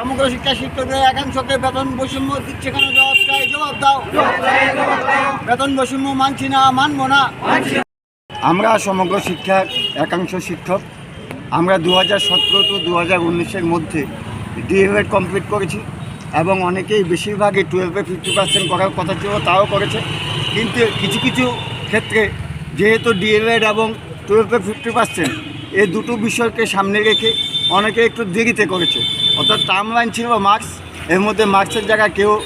সমগ্র শিক্ষা শিক্ষকদের একাংশকে বেতন বৈষম্য দিচ্ছে কেন? জবাব জবাব দাও। বেতন বৈষম্য মানছি না, মানবো না। আমরা সমগ্র শিক্ষার একাংশ শিক্ষক। আমরা দু হাজার সতেরো টু দু হাজার উনিশের মধ্যে ডিএলএড কমপ্লিট করেছি এবং অনেকেই বেশিরভাগই টুয়েলভে ফিফটি পার্সেন্ট করার কথা ছিল, তাও করেছে। কিন্তু কিছু কিছু ক্ষেত্রে যেহেতু ডিএলএড এবং টুয়েলভে ফিফটি পার্সেন্ট এই দুটো বিষয়কে সামনে রেখে অনেকে একটু দেরিতে করেছে। অর্থাৎ টার্ম লাইন ছিল মার্কস এর মধ্যে মার্কসের জায়গায় কেউ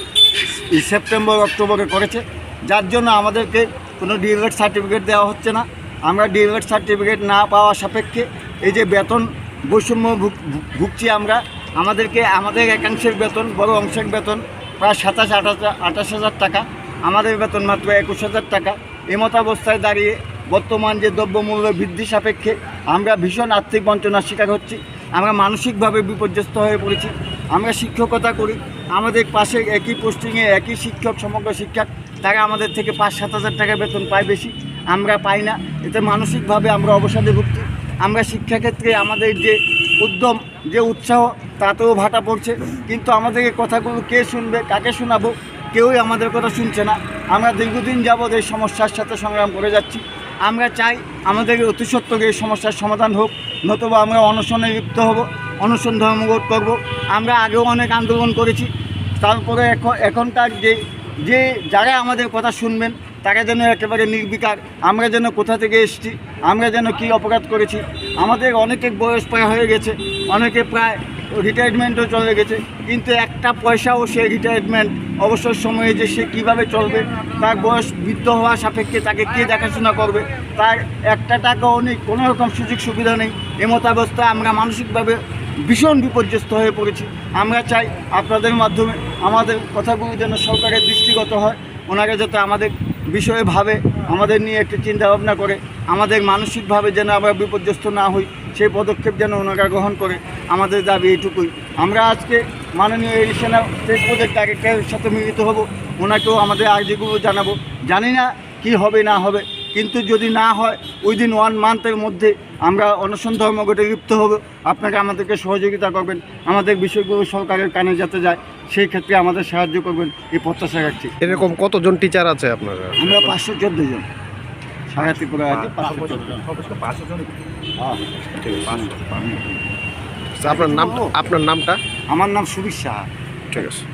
সেপ্টেম্বর অক্টোবরে করেছে। যার জন্য আমাদেরকে কোনো ডিএলএড সার্টিফিকেট দেওয়া হচ্ছে না। আমরা ডিএলএড সার্টিফিকেট না পাওয়া সাপেক্ষে এই যে বেতন বৈষম্য ভুগ- ভুগ- ভুগছি আমরা, আমাদেরকে, আমাদের একাংশের বেতন, বড় অংশের বেতন প্রায় সাতাশ, আঠাশ আঠাশ হাজার টাকা। আমাদের বেতন মাত্র একুশ হাজার টাকা। এমত অবস্থায় দাঁড়িয়ে বর্তমান যে দ্রব্যমূল্য বৃদ্ধি সাপেক্ষে আমরা ভীষণ আর্থিক বঞ্চনার শিকার হচ্ছি। আমরা মানসিকভাবে বিপর্যস্ত হয়ে পড়েছি। আমরা শিক্ষকতা করি। আমাদের পাশে একই পোস্টিংয়ে একই শিক্ষক, সমগ্র শিক্ষক, তারা আমাদের থেকে পাঁচ সাত হাজার টাকা বেতন পায় বেশি। আমরা পাই না। এতে মানসিকভাবে আমরা অবসাদে ভুগছি আমরা শিক্ষাক্ষেত্রে আমাদের যে উদ্যম, যে উৎসাহ, তাতেও ভাটা পড়ছে। কিন্তু আমাদের কথাগুলো কে শুনবে, কাকে শোনাবো, কেউই আমাদের কথা শুনছে না। আমরা দীর্ঘদিন যাবৎ এই সমস্যার সাথে সংগ্রাম করে যাচ্ছি। আমরা চাই আমাদের অতি সত্ত্বর এই সমস্যার সমাধান হোক, নতুবা আমরা অনশনে লিপ্ত হব, অনশন ধর্মঘট করব। আমরা আগেও অনেক আন্দোলন করেছি, তারপরে এখন, এখনকার যে যে যারা আমাদের কথা শুনবেন, তারা যেন একেবারে নির্বিকার, আমরা যেন কোথা থেকে এসেছি, আমরা যেন কি অপরাধ করেছি। আমাদের অনেকের বয়স প্রায় হয়ে গেছে, অনেকে প্রায় রিটায়ারমেন্টও চলে গেছে। কিন্তু একটা পয়সাও সে রিটায়ারমেন্ট অবসর সময়ে যে সে কীভাবে চলবে, তার বয়স বৃদ্ধ হওয়া সাপেক্ষে তাকে কে দেখাশোনা করবে? তার একটা টাকাও নেই, কোনো রকম সুযোগ সুবিধা নেই। এমতাবস্থায় আমরা মানসিকভাবে ভীষণ বিপর্যস্ত হয়ে পড়েছি। আমরা চাই আপনাদের মাধ্যমে আমাদের কথাগুলো যেন সরকারের দৃষ্টিগত হয়, ওনারা যাতে আমাদের বিষয়ে ভাবে, আমাদের নিয়ে একটি চিন্তা ভাবনা করে, আমাদের মানসিকভাবে যেন আমরা বিপর্যস্ত না হই, সেই পদক্ষেপ যেন ওনারা গ্রহণ করে, আমাদের দাবি এইটুকুই। আমরা আজকে মাননীয় এডিশনাল স্টেট প্রজেক্ট ডাইরেক্টরের সাথে মিলিত হব, ওনাকেও আমাদের আর্জিগুলো জানাব। জানি না কি হবে, না হবে, কিন্তু যদি না হয় উইদিন ওয়ান মান্থের মধ্যে আমরা অনশন ধর্মঘটে লিপ্ত হব। আপনারা আমাদেরকে সহযোগিতা করবেন। আমাদের বিষয়গুলো সরকারের কানে যাতে যায় সেই ক্ষেত্রে আমাদের সাহায্য করবেন এই প্রত্যাশা রাখছি। এরকম কতজন টিচার আছে আপনার? আমরা পাঁচশো চোদ্দ জন। সারা ত্রিপুরা আছে পাঁচশো চোদ্দ জন। আপনার নাম আপনার নামটা? আমার নাম সুবিশ সাহা। ঠিক আছে।